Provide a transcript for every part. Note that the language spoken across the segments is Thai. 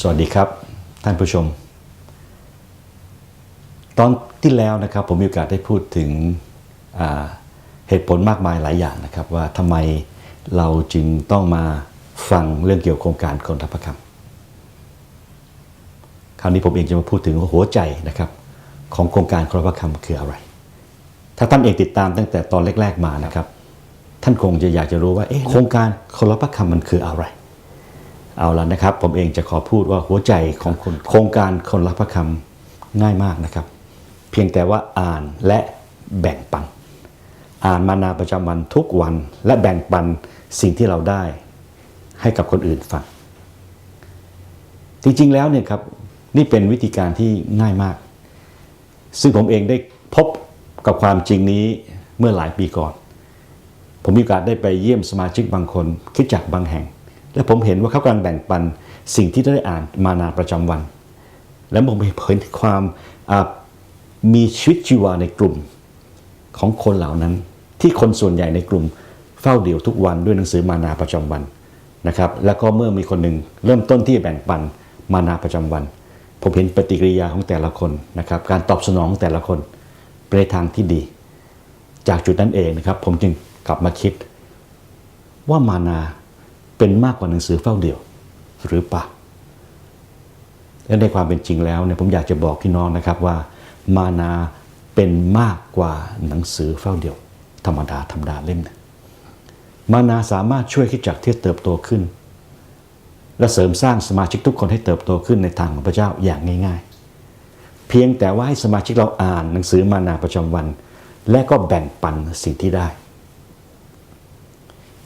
สวัสดีครับท่านผู้ชม ตอนที่แล้วนะครับผมมีโอกาสได้พูดถึงเหตุผลมากมายหลายอย่างนะครับ ว่าทำไมเราจึงต้องมาฟังเรื่องเกี่ยวกับโครงการคนรับประคำคราวนี้ผมเองจะมาพูดถึงหัวใจนะครับของโครงการคนรับประคำคืออะไร ถ้าท่านเองติดตามตั้งแต่ตอนแรก ๆมานะครับ ท่านคงจะอยากจะรู้ว่าโครงการคนรับประคำมันคืออะไร เอาละนะครับ ผมเองจะขอพูดว่าหัวใจของคนโครงการคนรับพระคำง่ายมากนะครับ เพียงแต่ว่าอ่านและแบ่งปัน อ่านมานาประจำวันทุกวันและแบ่งปันสิ่งที่เราได้ให้กับคนอื่นฟังจริงๆแล้วเนี่ยครับนี่เป็นวิธีการที่ง่ายมาก ซึ่งผมเองได้พบกับความจริงนี้เมื่อหลายปีก่อน ผมมีโอกาสได้ไปเยี่ยมสมาชิกบางคนคิดจักบางแห่ง และผมเห็นว่าเขากำลังแบ่งปันสิ่งที่ได้อ่านมานาประจำวัน แล้วผมเห็นความมีชีวิตชีวาในกลุ่มของคนเหล่านั้น ที่คนส่วนใหญ่ในกลุ่มเฝ้าเดี่ยวทุกวันด้วยหนังสือมานาประจำวันนะครับ แล้วก็เมื่อมีคนหนึ่งเริ่มต้นที่จะแบ่งปันมานาประจำวัน ผมเห็นปฏิกิริยาของแต่ละคนนะครับ การตอบสนองของแต่ละคนไปในทางที่ดี จากจุดนั้นเองนะครับ ผมจึงกลับมาคิดว่ามานา เป็นมากกว่าหนังสือเฝ้าเดี่ยวหรือเปล่าและในความเป็นจริงแล้วเนี่ยผมอยากจะบอกพี่น้องนะครับว่ามานาเป็นมากกว่าหนังสือเฝ้าเดี่ยว ธรรมดาธรรมดาเล่มหนึงมานาสามารถช่วยคิดจักที่เติบโตขึ้น และเสริมสร้างสมาชิกทุกคนให้เติบโตขึ้นในทางของพระเจ้าอย่างง่าย ๆ เพียงแต่ว่าให้สมาชิกเราอ่านหนังสือมานาประจำวัน และก็แบ่งปันสิ่งที่ได้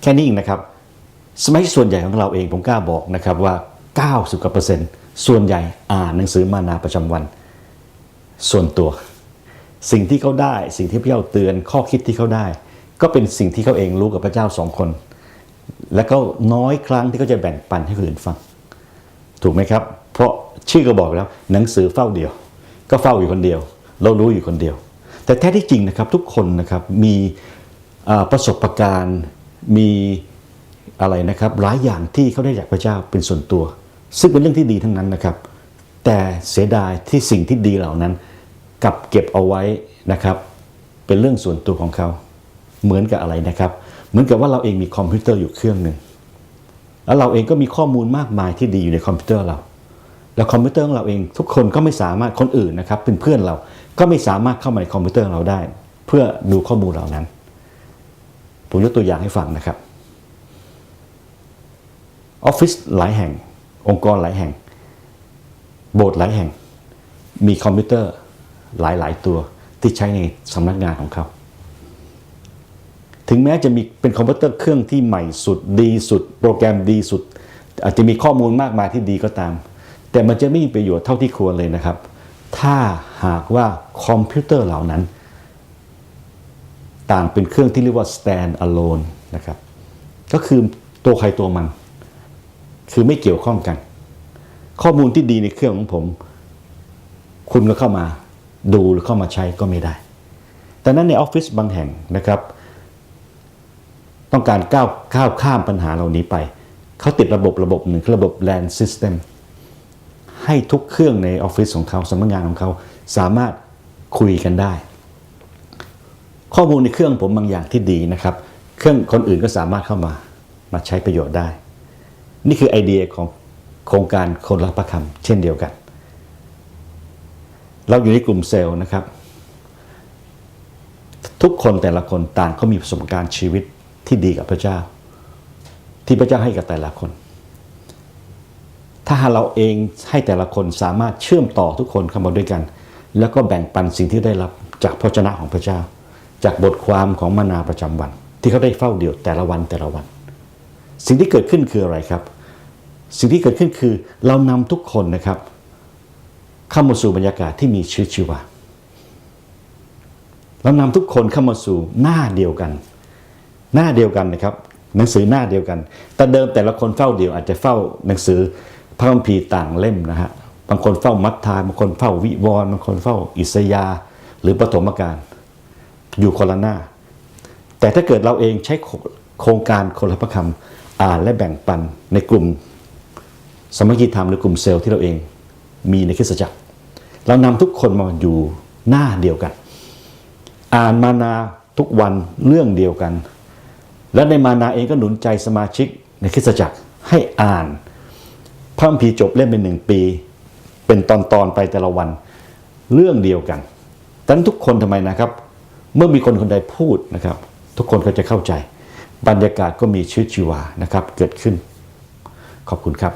แค่นี้เองนะครับ สมัยส่วนใหญ่ของเราเองผมกล้าบอกนะครับว่า 90กว่าเปอร์เซ็นต์ส่วนใหญ่อ่านหนังสือมานาประจำวัน ส่วนตัว สิ่งที่เขาได้ สิ่งที่พระเจ้าเตือนข้อคิดที่เขาได้ ก็เป็นสิ่งที่เขาเองรู้กับพระเจ้าสองคน และก็น้อยครั้งที่เขาจะแบ่งปันให้คนอื่นฟัง ถูกไหมครับ เพราะชื่อก็บอกแล้วหนังสือเฝ้าเดียว ก็เฝ้าอยู่คนเดียว เรารู้อยู่คนเดียว แต่แท้ที่จริงนะครับทุกคนนะครับมีประสบการณ์มี อะไรนะครับหลายอย่างที่เขาได้จากพระเจ้าเป็นส่วนตัว ซึ่งเป็นเรื่องที่ดีทั้งนั้นนะครับ แต่เสียดายที่สิ่งที่ดีเหล่านั้นกลับเก็บเอาไว้นะครับ เป็นเรื่องส่วนตัวของเขา เหมือนกับอะไรนะครับ เหมือนกับว่าเราเองมีคอมพิวเตอร์อยู่เครื่องหนึ่งแล้วเราเองก็มีข้อมูลมากมายที่ดีอยู่ในคอมพิวเตอร์เรา แล้วคอมพิวเตอร์ของเราเองทุกคนก็ไม่สามารถคนอื่นนะครับเป็นเพื่อนเราก็ไม่สามารถเข้ามาในคอมพิวเตอร์ของเราได้ เพื่อดูข้อมูลเหล่านั้นผมยกตัวอย่างให้ฟังนะครับ ออฟฟิศหลายแห่ง องค์กรหลายแห่ง โบสถ์หลายแห่ง มีคอมพิวเตอร์หลายๆ ตัวที่ใช้ในสำนักงานของเขา ถึงแม้จะมีเป็นคอมพิวเตอร์เครื่องที่ใหม่สุดดีสุด โปรแกรมดีสุด อาจจะมีข้อมูลมากมายที่ดีก็ตาม แต่มันจะไม่มีประโยชน์เท่าที่ควรเลยนะครับ ถ้าหากว่าคอมพิวเตอร์เหล่านั้น ต่างเป็นเครื่องที่เรียกว่า stand alone นะครับ ก็คือตัวใครตัวมัน คือไม่เกี่ยวข้องกัน ข้อมูลที่ดีในเครื่องของผม คุณก็เข้ามาดูหรือเข้ามาใช้ก็ไม่ได้ แต่นั้นในออฟฟิศบางแห่งนะครับ ต้องการก้าวก้าวข้ามปัญหาเหล่านี้ไป เขาติดระบบระบบหนึ่งคือระบบ LAN system ให้ทุกเครื่องในออฟฟิศของเขาสำนักงานของเขาสามารถคุยกันได้ ข้อมูลในเครื่องผมบางอย่างที่ดีนะครับ เครื่องคนอื่นก็สามารถเข้ามามาใช้ประโยชน์ได้ นี่คือไอเดียของโครงการคนรับประคำเช่นเดียวกัน เราอยู่ในกลุ่มเซลล์นะครับ ทุกคนแต่ละคนต่างเขามีประสบการณ์ชีวิตที่ดีกับพระเจ้า ที่พระเจ้าให้กับแต่ละคน ถ้าเราเองให้แต่ละคนสามารถเชื่อมต่อทุกคนเข้ามาด้วยกัน แล้วก็แบ่งปันสิ่งที่ได้รับจากพระชนะของพระเจ้า จากบทความของมานาประจำวัน ที่เขาได้เฝ้าเดี่ยวแต่ละวันแต่ละวัน สิ่งที่เกิดขึ้นคืออะไรครับ สิ่งที่เกิดขึ้นคือเรานำทุกคนนะครับ เข้ามาสู่บรรยากาศที่มีชีวิตชีวาเรานำทุกคนเข้ามาสู่หน้าเดียวกัน หน้าเดียวกันนะครับ หนังสือหน้าเดียวกัน แต่เดิมแต่ละคนเฝ้าเดียวอาจจะเฝ้าหนังสือพระคัมภีร์ต่างเล่มนะฮะบางคนเฝ้ามัทธายบางคนเฝ้าวิวรณ์บางคนเฝ้าอิสยาหรือปฐมกาลอยู่คนละหน้า แต่ถ้าเกิดเราเองใช้โครงการคนละพระคำ อ่านและแบ่งปันในกลุ่มสมัคคีธรรมหรือกลุ่มเซลล์ที่เราเองมีในคริสตจักร เรานำทุกคนมาอยู่หน้าเดียวกัน อ่านมานาทุกวันเรื่องเดียวกัน และในมานาเองก็หนุนใจสมาชิกในคริสตจักรให้อ่านพระคัมภีร์จบเล่มเป็นหนึ่งปี เป็นตอนตอนไปแต่ละวันเรื่องเดียวกันดังนั้นทุกคนทำไมนะครับ เมื่อมีคนคนใดพูดนะครับ ทุกคนก็จะเข้าใจ บรรยากาศก็มีชีวิตชีวานะครับเกิดขึ้น ขอบคุณครับ